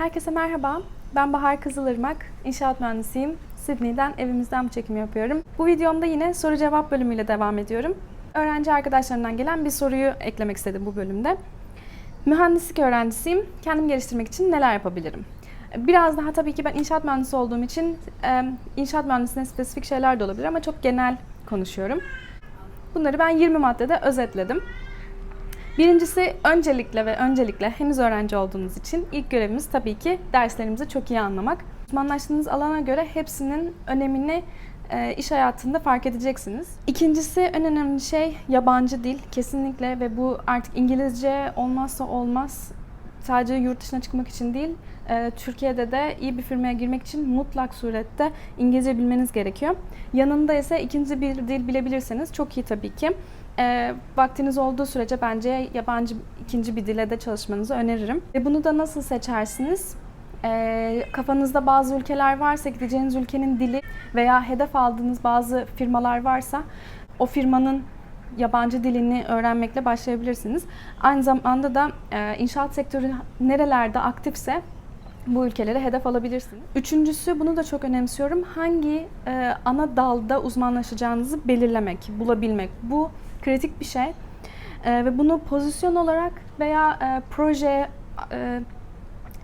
Herkese merhaba. Ben Bahar Kızılırmak, inşaat mühendisiyim. Sydney'den evimizden bu çekimi yapıyorum. Bu videomda yine soru cevap bölümüyle devam ediyorum. Öğrenci arkadaşlarımdan gelen bir soruyu eklemek istedim bu bölümde. Mühendislik öğrencisiyim. Kendimi geliştirmek için neler yapabilirim? Biraz daha tabii ki ben inşaat mühendisi olduğum için inşaat mühendisliğine spesifik şeyler de olabilir ama çok genel konuşuyorum. Bunları ben 20 maddede özetledim. Birincisi öncelikle ve öncelikle henüz öğrenci olduğunuz için ilk görevimiz tabii ki derslerimizi çok iyi anlamak. Uzmanlaştığınız alana göre hepsinin önemini e, iş hayatında fark edeceksiniz. İkincisi en önemli şey yabancı dil kesinlikle ve bu artık İngilizce olmazsa olmaz. Sadece yurt dışına çıkmak için değil, e, Türkiye'de de iyi bir firmaya girmek için mutlak surette İngilizce bilmeniz gerekiyor. Yanında ise ikinci bir dil bilebilirseniz çok iyi tabii ki. E, vaktiniz olduğu sürece bence yabancı ikinci bir dile de çalışmanızı öneririm. Ve bunu da nasıl seçersiniz? E, kafanızda bazı ülkeler varsa gideceğiniz ülkenin dili veya hedef aldığınız bazı firmalar varsa o firmanın yabancı dilini öğrenmekle başlayabilirsiniz. Aynı zamanda da e, inşaat sektörü nerelerde aktifse bu ülkelere hedef alabilirsiniz. Üçüncüsü bunu da çok önemsiyorum. Hangi e, ana dalda uzmanlaşacağınızı belirlemek, bulabilmek. Bu kritik bir şey. E, ve bunu pozisyon olarak veya e, proje e,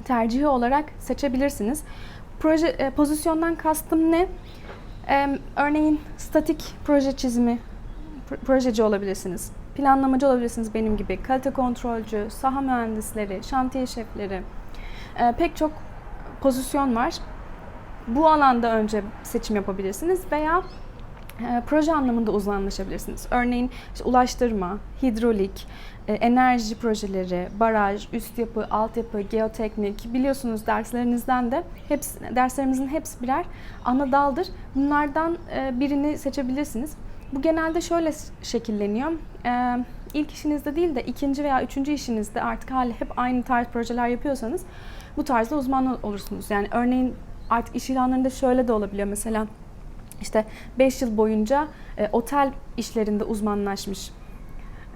tercihi olarak seçebilirsiniz. Proje e, pozisyondan kastım ne? E, örneğin statik proje çizimi pro- projeci olabilirsiniz. Planlamacı olabilirsiniz benim gibi. Kalite kontrolcü, saha mühendisleri, şantiye şefleri. E, pek çok pozisyon var. Bu alanda önce seçim yapabilirsiniz veya proje anlamında uzmanlaşabilirsiniz. Örneğin işte ulaştırma, hidrolik, e, enerji projeleri, baraj, üst yapı, altyapı, geoteknik biliyorsunuz derslerinizden de hepsi derslerimizin hepsi birer ana daldır. Bunlardan e, birini seçebilirsiniz. Bu genelde şöyle şekilleniyor. E, ilk işinizde değil de ikinci veya üçüncü işinizde artık hali hep aynı tarz projeler yapıyorsanız bu tarzda uzman olursunuz. Yani örneğin artık iş ilanlarında şöyle de olabiliyor mesela işte 5 yıl boyunca e, otel işlerinde uzmanlaşmış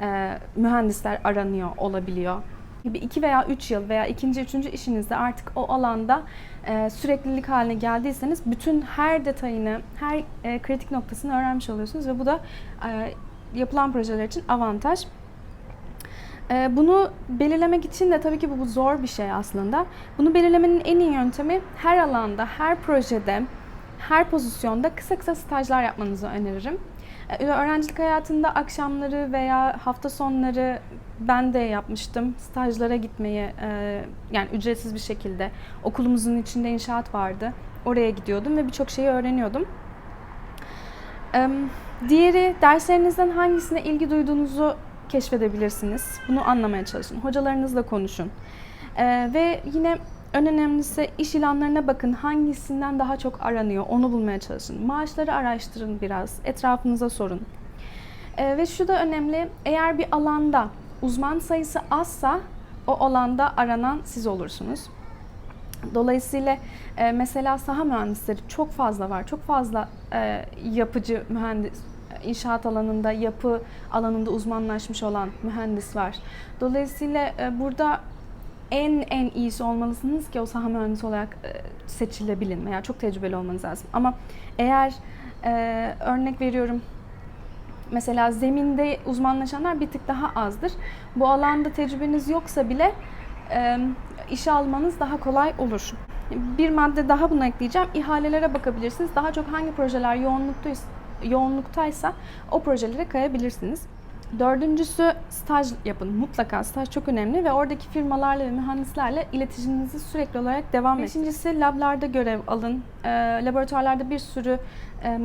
e, mühendisler aranıyor olabiliyor. Gibi 2 veya 3 yıl veya ikinci, üçüncü işinizde artık o alanda e, süreklilik haline geldiyseniz bütün her detayını, her e, kritik noktasını öğrenmiş oluyorsunuz ve bu da e, yapılan projeler için avantaj. E, Bunu belirlemek için de tabii ki bu, bu zor bir şey aslında. Bunu belirlemenin en iyi yöntemi her alanda, her projede, her pozisyonda kısa kısa stajlar yapmanızı öneririm. E, Öğrencilik hayatında akşamları veya hafta sonları ben de yapmıştım. Stajlara gitmeyi e, yani ücretsiz bir şekilde okulumuzun içinde inşaat vardı. Oraya gidiyordum ve birçok şeyi öğreniyordum. Diğeri derslerinizden hangisine ilgi duyduğunuzu keşfedebilirsiniz. Bunu anlamaya çalışın. Hocalarınızla konuşun. E, Ve yine en önemlisi iş ilanlarına bakın. Hangisinden daha çok aranıyor onu bulmaya çalışın. Maaşları araştırın biraz. Etrafınıza sorun. E, ve şu da önemli. Eğer bir alanda uzman sayısı azsa o alanda aranan siz olursunuz. Dolayısıyla e, mesela saha mühendisleri çok fazla var. Çok fazla e, yapıcı mühendis inşaat alanında, yapı alanında uzmanlaşmış olan mühendis var. Dolayısıyla e, burada en en iyisi olmalısınız ki o saha mühendisi olarak e, seçilebilin veya çok tecrübeli olmanız lazım. Ama eğer e, örnek veriyorum mesela zeminde uzmanlaşanlar bir tık daha azdır. Bu alanda tecrübeniz yoksa bile e, işe almanız daha kolay olur. Bir madde daha buna ekleyeceğim. İhalelere bakabilirsiniz. Daha çok hangi projeler yoğunluktaysa, o projelere kayabilirsiniz. Dördüncüsü staj yapın. Mutlaka staj çok önemli ve oradaki firmalarla ve mühendislerle iletişiminizi sürekli olarak devam edin. Beşincisi lablarda görev alın. E, laboratuvarlarda bir sürü e,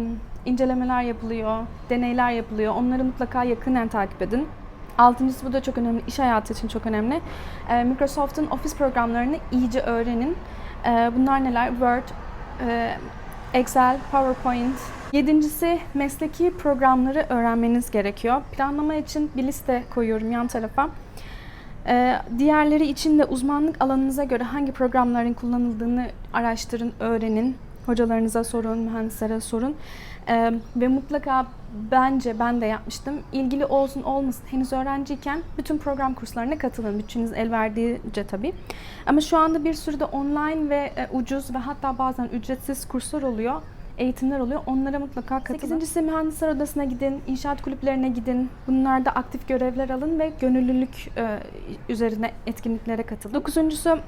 incelemeler yapılıyor, deneyler yapılıyor. Onları mutlaka yakından takip edin. Altıncısı bu da çok önemli, iş hayatı için çok önemli. E, Microsoft'un Office programlarını iyice öğrenin. E, bunlar neler? Word, e, Excel, PowerPoint. Yedincisi mesleki programları öğrenmeniz gerekiyor. Planlama için bir liste koyuyorum yan tarafa. Ee, diğerleri için de uzmanlık alanınıza göre hangi programların kullanıldığını araştırın, öğrenin. Hocalarınıza sorun, mühendislere sorun. Ee, ve mutlaka bence ben de yapmıştım. İlgili olsun olmasın henüz öğrenciyken bütün program kurslarına katılın. Bütçeniz el verdiğince tabii. Ama şu anda bir sürü de online ve e, ucuz ve hatta bazen ücretsiz kurslar oluyor eğitimler oluyor. Onlara mutlaka katılın. Sekizincisi mühendisler odasına gidin, inşaat kulüplerine gidin. Bunlarda aktif görevler alın ve gönüllülük e, üzerine etkinliklere katılın. Dokuzuncusu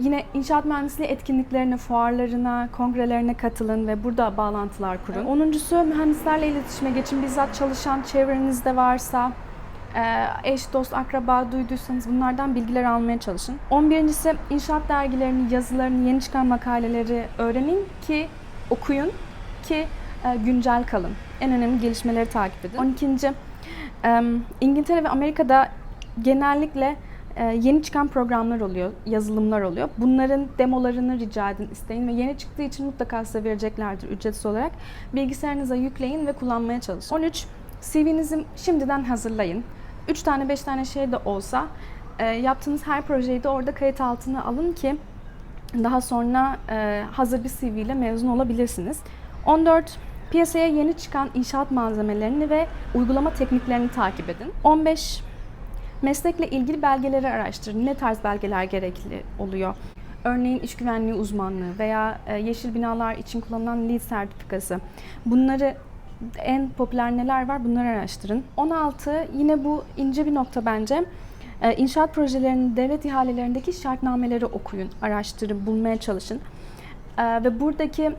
Yine inşaat mühendisliği etkinliklerine, fuarlarına, kongrelerine katılın ve burada bağlantılar kurun. Onuncusu mühendislerle iletişime geçin. Bizzat çalışan çevrenizde varsa, eş, dost, akraba duyduysanız bunlardan bilgiler almaya çalışın. On birincisi inşaat dergilerini, yazılarını, yeni çıkan makaleleri öğrenin ki okuyun ki e, güncel kalın. En önemli gelişmeleri takip edin. On ikinci, e, İngiltere ve Amerika'da genellikle e, yeni çıkan programlar oluyor, yazılımlar oluyor. Bunların demolarını rica edin, isteyin ve yeni çıktığı için mutlaka size vereceklerdir ücretsiz olarak. Bilgisayarınıza yükleyin ve kullanmaya çalışın. 13. CV'nizi şimdiden hazırlayın. 3 tane 5 tane şey de olsa e, yaptığınız her projeyi de orada kayıt altına alın ki daha sonra e, hazır bir CV ile mezun olabilirsiniz. 14. Piyasaya yeni çıkan inşaat malzemelerini ve uygulama tekniklerini takip edin. 15. Meslekle ilgili belgeleri araştırın. Ne tarz belgeler gerekli oluyor? Örneğin iş güvenliği uzmanlığı veya e, yeşil binalar için kullanılan LEED sertifikası. Bunları en popüler neler var bunları araştırın. 16 yine bu ince bir nokta bence. E, İnşaat projelerinin devlet ihalelerindeki şartnameleri okuyun, araştırın, bulmaya çalışın. E, Ve buradaki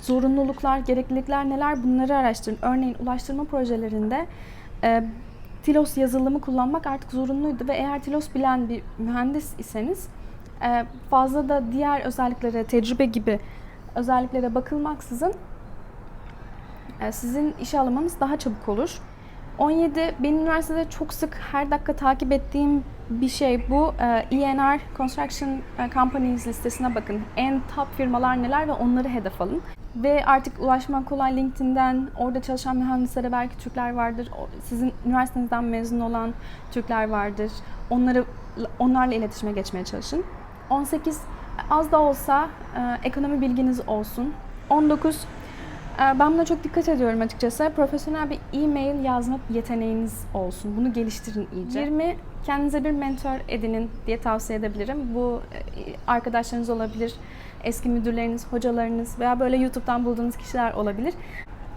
zorunluluklar, gereklilikler neler bunları araştırın. Örneğin ulaştırma projelerinde e, Tilos yazılımı kullanmak artık zorunluydu ve eğer Tilos bilen bir mühendis iseniz e, fazla da diğer özelliklere, tecrübe gibi özelliklere bakılmaksızın sizin işe almanız daha çabuk olur. 17. Benim üniversitede çok sık her dakika takip ettiğim bir şey bu. E, ENR Construction e, Companies listesine bakın. En top firmalar neler ve onları hedef alın. Ve artık ulaşmak kolay LinkedIn'den, orada çalışan mühendislere belki Türkler vardır. Sizin üniversitenizden mezun olan Türkler vardır. Onları onlarla iletişime geçmeye çalışın. 18 az da olsa e, ekonomi bilginiz olsun. 19 e, ben buna çok dikkat ediyorum açıkçası. Profesyonel bir e-mail yazma yeteneğiniz olsun. Bunu geliştirin iyice. 20 kendinize bir mentor edinin diye tavsiye edebilirim. Bu e, arkadaşlarınız olabilir, eski müdürleriniz, hocalarınız veya böyle YouTube'dan bulduğunuz kişiler olabilir.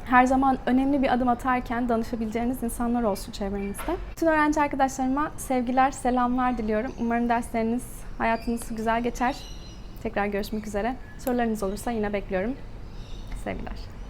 Her zaman önemli bir adım atarken danışabileceğiniz insanlar olsun çevrenizde. Bütün öğrenci arkadaşlarıma sevgiler, selamlar diliyorum. Umarım dersleriniz, hayatınız güzel geçer. Tekrar görüşmek üzere. Sorularınız olursa yine bekliyorum. Sevgiler.